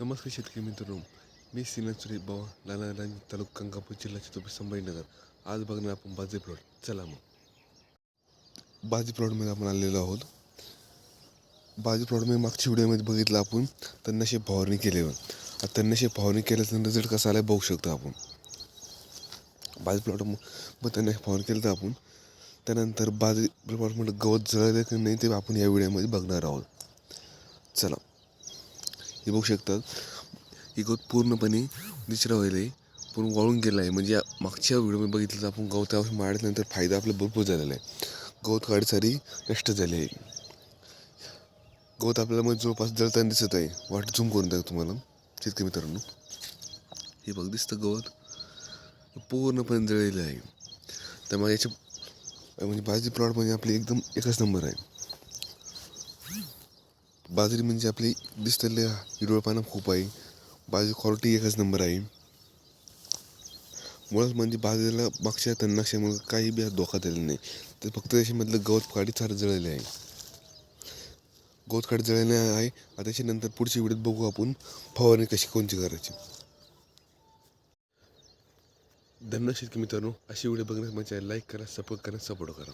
नमस्कार शेतकरी मित्रांनो. मी सिनाचुरी बाबा लाला रांजी तालुका गंगापूर जिल्हा छत्रपती संभाजीनगर. आज बघणार आपण बाजी प्लॉट चला मग. बाजी प्लॉटमध्ये आपण आलेलो आहोत. बाजी प्लॉटमध्ये मागच्या व्हिडिओमध्ये बघितलं आपण तन्नाशे फवारणी केल्यावर. आता तन्नाशे फवारणी केल्याचा रिझल्ट कसा आला बघू शकतो आपण. बाजी प्लॉट मग तन्नाशे फवारणी केलं तर आपण त्यानंतर बाजी प्लॉटमध्ये गवत जळलं की नाही ते आपण या व्हिडिओमध्ये बघणार आहोत. चला. हे बघू शकतात. ही गवत पूर्णपणे निचरा व्हायला आहे. पूर्ण वाळून गेलं आहे. म्हणजे मागच्या व्हिडिओमध्ये बघितलं तर आपण गवतावर मारल्यानंतर फायदा आपला भरपूर झालेला आहे. गवत काढीसारी नष्ट झाली आहे. गवत आपल्याला म्हणजे जवळपास जळताना दिसत आहे. वाट झूम करून द्या तुम्हाला. शेतकरी मित्रांनो. हे बघ दिसतं गवत पूर्णपणे जळलेलं आहे. त्यामुळे याच्या म्हणजे भाजी प्लॉटमध्ये आपली एकदम एकच नंबर आहे. बाजरी म्हणजे आपली दिसतले हिरवळपाना खूप आहे. बाजरी क्वालिटी एकच नंबर आहे. मुळात म्हणजे बाजरीला मागच्या तणनाशकामुळे काही बी धोका दिला नाही. तर फक्त त्याच्यामधलं गवत काढी चार जळलेले आहे. गवत काडी जळलेले आहे. आता त्याच्यानंतर पुढच्या व्हिडिओत बघू आपण फवारणी कशी कोणची करायची. धन्यवाद शेतकरी मित्रांनो. अशी व्हिडिओ बघण्यास म्हणजे लाईक करा सपोर्ट करा सपोर्ट करा.